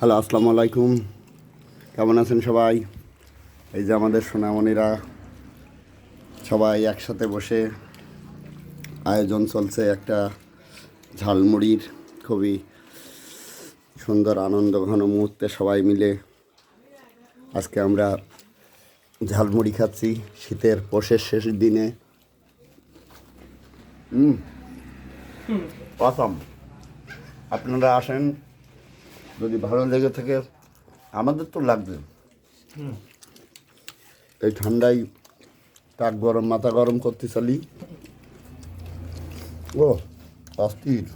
Hello আসসালামু আলাইকুম। কেমন আছেন সবাই? এই যে আমাদের সোনামণিরা সবাই একসাথে বসে আয়োজন চলছে একটা ঝালমুড়ির খুবই সুন্দর আনন্দ ঘন মুহূর্তে সবাই মিলে। আজকে আমরা ঝালমুড়ি খাচ্ছি শীতের পোষের শেষ দিনে। হুম। অসম আপনারা আসেন যদি ভালো লেগে থাকে আমাদের তো লাগবে। এই ঠান্ডায় কাক গরম মাথা গরম করতে চালি। ও অস্থির।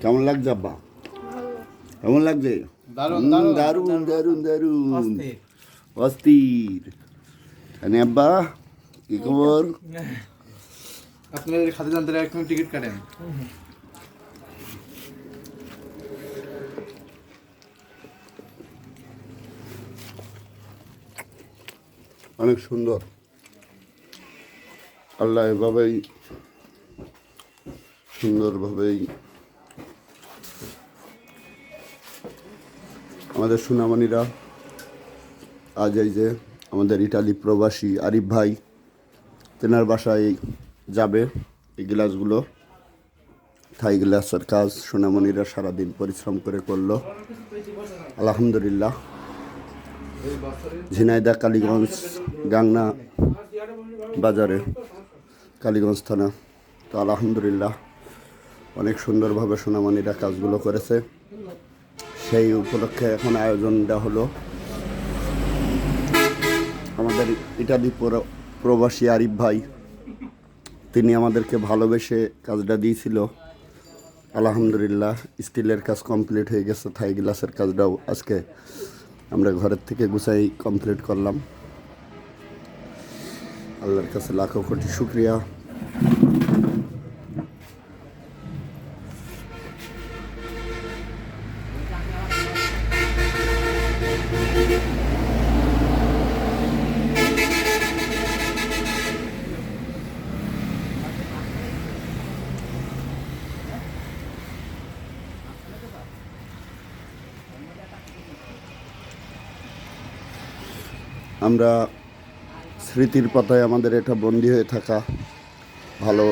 কেমন লাগছে আব্বা? কেমন লাগছে? দারুণ, দারুণ, দারুণ অস্থির। অস্থির। এনে আব্বা কি খবর? আপনাদের খাতে একটু টিকিট কাটেন। অনেক সুন্দর। আল্লাহ এভাবেই সুন্দরভাবেই আমাদের সুনামণিরা, আজ এই যে আমাদের ইটালি প্রবাসী আরিফ ভাই, তেনার বাসায় যাবে এই গ্লাসগুলো। থাই গ্লাসের কাজ সোনামণিরা সারাদিন পরিশ্রম করে করল। আলহামদুলিল্লাহ। ঝিনাইদা, কালীগঞ্জ, গাংনা বাজারে, কালীগঞ্জ থানা। তো আলহামদুলিল্লাহ, অনেক সুন্দরভাবে সোনামণিরা কাজগুলো করেছে। সেই উপলক্ষে এখন আয়োজনটা হলো আমাদের ইটালি প্রবাসী আরিফ ভাই। তিনি আমাদেরকে ভালোবেসে কাজটা দিয়েছিল। আলহামদুলিল্লাহ, স্টিলের কাজ কমপ্লিট হয়ে গেছে, থাই গ্লাসের কাজটাও আজকে আমরা ঘরের থেকে গুছাই কমপ্লিট করলাম। আল্লাহর কাছে লাখো কোটি শুক্রিয়া। আমরা স্মৃতির পাতায় আমাদের এটা বন্দী হয়ে থাকা ভালো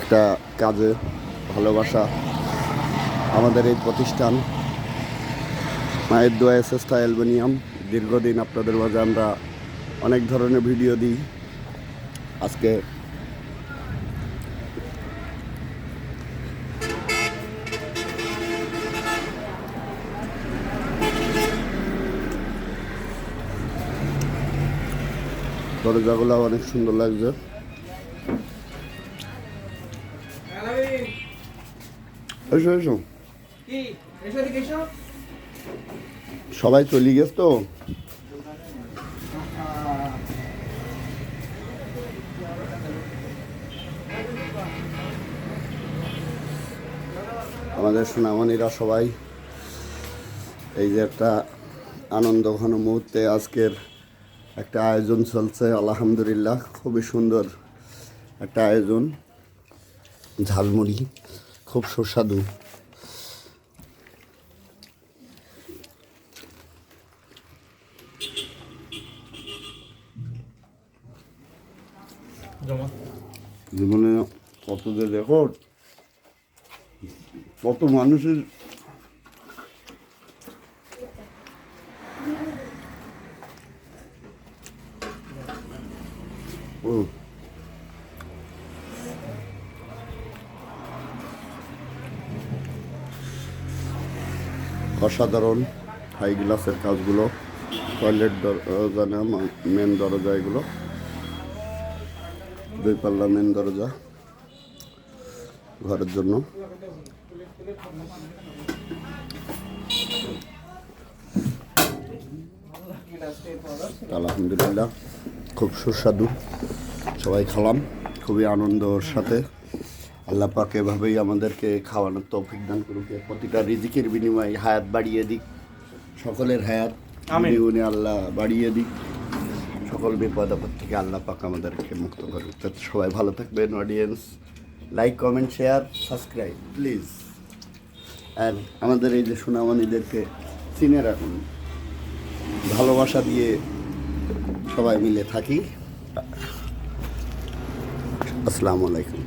একটা কাজে ভালোবাসা, আমাদের এই প্রতিষ্ঠান। মায়ের দোয়া এসএসটা অ্যালবেনিয়াম। দীর্ঘদিন আপনাদের মাঝে আমরা অনেক ধরনের ভিডিও দিই। আজকে দরজাগুলো অনেক সুন্দর লাগছে। এসো এসো। সবাই চলে গেছে তো? আমাদের সোনামণিরা সবাই এই যে একটা আনন্দ ঘন মুহূর্তে আজকের একটা আয়োজন চলছে আলহামদুলিল্লাহ খুবই সুন্দর একটা আয়োজন। ঝালমুড়ি খুব সুস্বাদু। জীবনে কত যে রেকর্ড কত মানুষের অসাধারণ হাই গ্লাসের কাজগুলো টয়লেট দরজা না মেন দরজা এগুলো। দুই পাল্লা মেন দরজা ঘরের জন্য। আলহামদুলিল্লাহ। খুব সুস্বাদু। সবাই খেলাম খুবই আনন্দর সাথে। আল্লাহ পাক এভাবেই আমাদেরকে খাওয়ানোর তৌফিক দান করুক। প্রতিটা রিজিকের বিনিময়ে হায়াত বাড়িয়ে দিক সকলের হায়াত। দ্বিগুণে আল্লাহ বাড়িয়ে দিক। সকল বিপদ আপদ থেকে আল্লাহ পাক আমাদেরকে মুক্ত করুক। তো সবাই ভালো থাকবেন audience like comment share subscribe please আর আমাদের এই যে সোনামণিদেরকে চিনে রাখুন। ভালোবাসা দিয়ে সবাই মিলে থাকি। আসসালামু আলাইকুম।